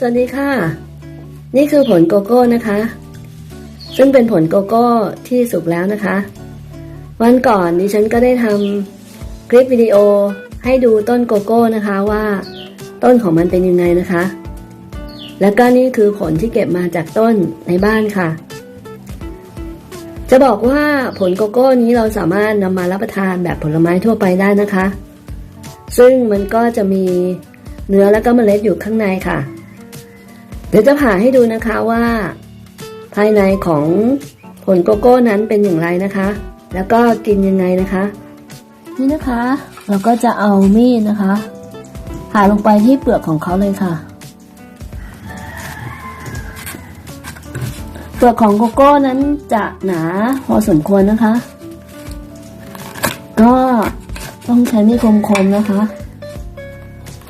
สวัสดีค่ะ นี่คือผลโกโก้นะคะ ซึ่งเป็นผลโกโก้ที่สุกแล้วนะคะ วันก่อนดิฉันก็ได้ทำคลิปวิดีโอให้ดูต้นโกโก้นะคะว่า ต้นของมันเป็นยังไงนะคะ แล้วก็นี่คือผลที่เก็บมาจากต้นในบ้านค่ะ จะบอกว่าผลโกโก้นี้เราสามารถนำมารับประทานแบบผลไม้ทั่วไปได้นะคะ ซึ่งมันก็จะมีเนื้อแล้วก็เมล็ดอยู่ข้างในค่ะ เดี๋ยวจะผ่าให้ดูนะคะว่า ภายในของผลโกโก้นั้นเป็นอย่างไรนะคะ แล้วก็กินยังไงนะคะ นี่นะคะ เราก็จะเอามีดนะคะผ่าลงไปที่เปลือกของเขาเลยค่ะ เปลือกของโกโก้นั้นจะหนาพอสมควรนะคะ ก็ต้องใช้มีดคมๆนะคะ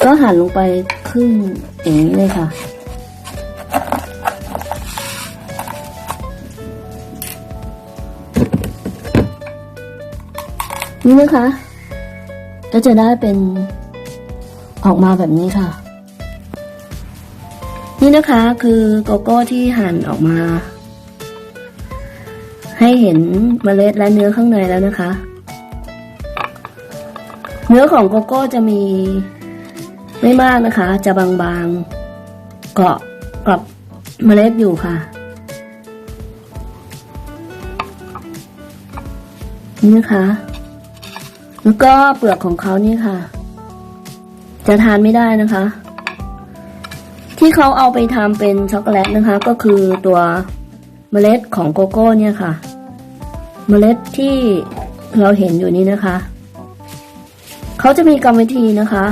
ก็หั่นลงไปครึ่งอย่างนี้เลยค่ะ นี่นะคะ ก็จะได้เป็นออกมาแบบนี้ค่ะ นี่นะคะคือโกโก้ที่หั่นออกมา ให้เห็นเมล็ดและเนื้อข้างในแล้วนะคะ เนื้อของโกโก้จะมีไม่มากนะคะ จะบางๆเกาะกับเมล็ดอยู่ค่ะ นี่นะคะ แล้วก็เปลือกของเขานี่ค่ะ จะทานไม่ได้นะคะ ที่เขาเอาไปทำเป็นช็อกโกแลตนะคะ ก็คือตัวเมล็ดของโกโก้เนี่ยค่ะ เมล็ดที่เราเห็นอยู่นี้นะคะ เขาจะมีกรรมวิธีนะคะ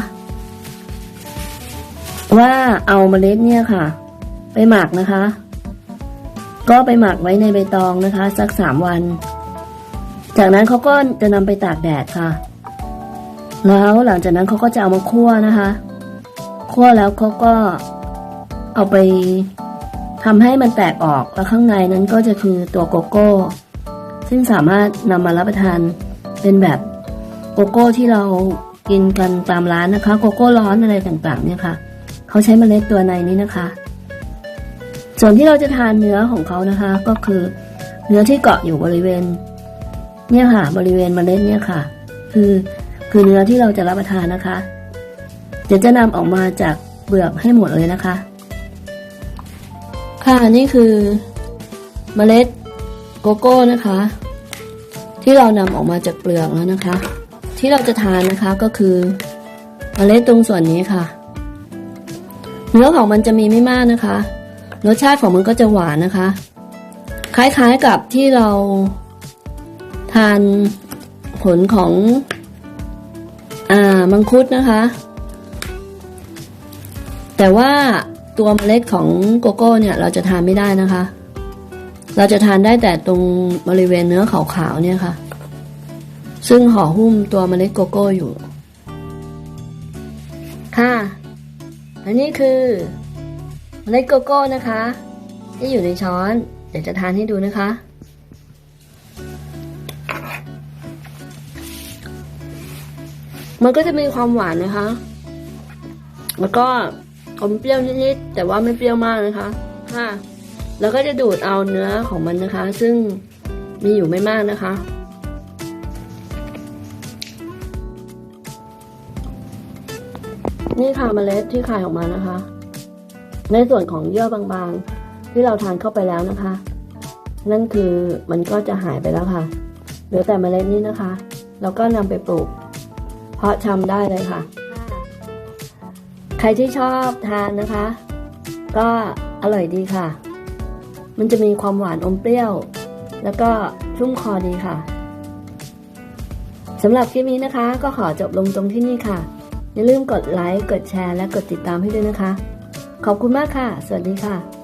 ว่าเอาเมล็ดเนี่ยค่ะ ไปหมักนะคะ ก็ไปหมักไว้ในใบตองนะคะ สักสามวัน จากนั้นเขาก็จะนำไปตากแดดค่ะ แล้วหลังจากนั้นเขาก็จะเอามาคั่วนะคะ คั่วแล้วเขาก็เอาไปทำให้มันแตกออกแล้วข้างในนั้นก็จะคือตัวโกโก้ ซึ่งสามารถนำมารับประทานเป็นแบบโกโก้ที่เรากินกันตามร้านนะคะ โกโก้ร้อนอะไรต่างๆเนี่ยค่ะเขาใช้เมล็ดตัวในนี้นะคะ ส่วนที่เราจะทานเนื้อของเขานะคะ ก็คือเนื้อที่เกาะอยู่บริเวณ เนี่ยค่ะ บริเวณเมล็ดเนี่ยค่ะ คือคือเนื้อที่เราจะรับประทานนะคะ เดี๋ยวจะนำออกมาจากเปลือกให้หมดเลยนะคะ ค่ะนี่คือเมล็ดโกโก้นะคะ ที่เรานำออกมาจากเปลือกแล้วนะคะ ที่เราจะทานนะคะก็คือเมล็ดตรงส่วนนี้ค่ะ เนื้อของมันจะมีไม่มากนะคะรสชาติของมันก็จะหวานนะคะ คล้ายๆกับที่เรา ทานผลของอ่ามังคุดนะคะ แต่ว่าตัวเมล็ดของโกโก้เนี่ยเราจะทานไม่ได้นะคะ เราจะทานได้แต่ตรงบริเวณเนื้อขาวๆเนี่ยค่ะ ซึ่งห่อหุ้มตัวเมล็ดโกโก้อยู่ ค่ะ อันนี้คือเมล็ดโกโก้นะคะ ที่อยู่ในช้อน เดี๋ยวจะทานให้ดูนะคะ มันก็จะมีความหวานนะคะ แล้วก็อมเปรี้ยวนิดๆแต่ว่าไม่เปรี้ยวมากนะคะค่ะแล้วก็จะดูดเอาเนื้อของมันนะคะ ซึ่งมีอยู่ไม่มากนะคะ นี่ค่ะเมล็ดที่คายออกมานะคะ ในส่วนของเยื่อบางๆ ที่เราทานเข้าไปแล้วนะคะ นั่นคือมันก็จะหายไปแล้วค่ะ เหลือแต่เมล็ดนี้นะคะเราก็นำไปปลูก เพาะชำได้เลยค่ะ ใครที่ชอบทานนะคะ ก็อร่อยดีค่ะ มันจะมีความหวานอมเปรี้ยว แล้วก็ชุ่มคอดีค่ะสำหรับคลิปนี้นะคะ ก็ขอจบลงตรงที่นี่ค่ะ อย่าลืมกดไลค์ กดแชร์ และกดติดตามให้ด้วยนะคะ ขอบคุณมากค่ะ สวัสดีค่ะ